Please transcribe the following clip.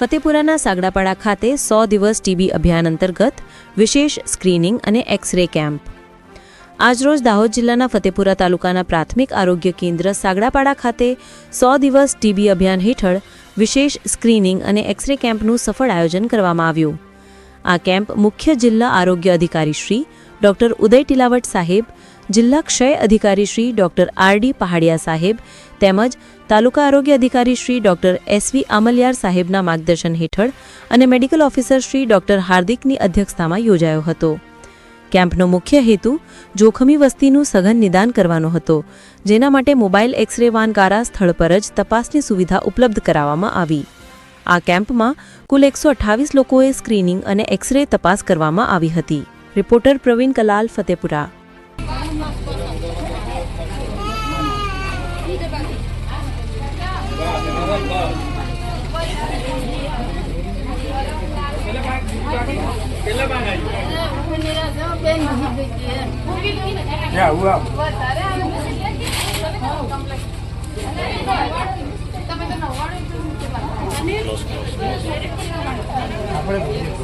ફતેપુરાના સાગડાપાડા ખાતે સો દિવસ ટીબી અભિયાન અંતર્ગત વિશેષ સ્ક્રીનિંગ અને એક્સ રે કેમ્પ. આજરોજ દાહોદ જિલ્લાના ફતેપુરા તાલુકાના પ્રાથમિક આરોગ્ય કેન્દ્ર સાગડાપાડા ખાતે સો દિવસ ટીબી અભિયાન હેઠળ વિશેષ સ્ક્રીનિંગ અને એક્સ રે કેમ્પનું સફળ આયોજન કરવામાં આવ્યું. આ કેમ્પ મુખ્ય જિલ્લા આરોગ્ય અધિકારી શ્રી ડોક્ટર ઉદય ટીલાવટ સાહેબ જિલ્લા ક્ષય અધિકારી Shri doctor R D Pahadiya સાહેબ તેમજ તાલુકા આરોગ્ય અધિકારી શ્રી ડોક્ટર એસવી આમલિયાર સાહેબના માર્ગદર્શન હેઠળ અને મેડિકલ ઓફિસર શ્રી ડોક્ટર હાર્દિકની અધ્યક્ષતામાં યોજાયો હતો. કેમ્પનો મુખ્ય હેતુ જોખમી વસ્તીનું સઘન નિદાન કરવાનો હતો, જેના માટે મોબાઈલ એક્સરે રે દ્વારા સ્થળ પર જ તપાસની સુવિધા ઉપલબ્ધ કરાવવામાં આવી. આ કેમ્પમાં કુલ એકસો અઠ્ઠાવીસ લોકોએ સ્ક્રીનિંગ અને એક્સરે તપાસ કરવામાં આવી હતી. Reporter Pravin Kalal Fatepura Yeah, well. આપણે